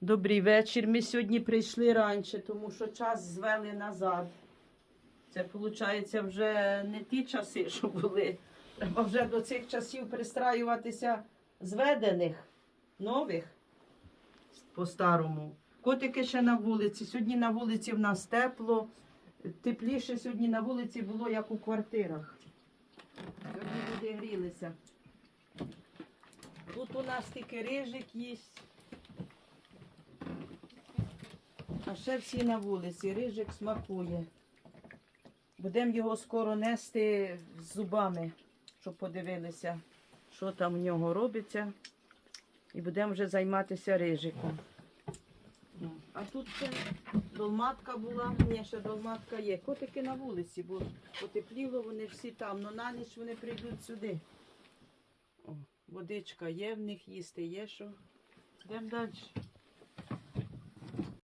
Добрий вечір. Ми сьогодні прийшли раніше, тому що час звели назад. Це, виходить, вже не ті часи, що були. Треба вже до цих часів пристраюватися зведених, нових по-старому. Котики ще на вулиці. Сьогодні на вулиці в нас тепло. Тепліше сьогодні на вулиці було, як у квартирах. Сьогодні люди грілися. Тут у нас тільки рижик їсть. А ще всі на вулиці. Рижик смакує. Будемо його скоро нести з зубами, щоб подивилися, що там в нього робиться. І будемо вже займатися рижиком. Ну, А тут ще долматка була, ні, ще долматка є. Котики на вулиці, бо потепліло, вони всі там, але на ніч вони прийдуть сюди. Водичка є в них, їсти є що. Йдемо далі.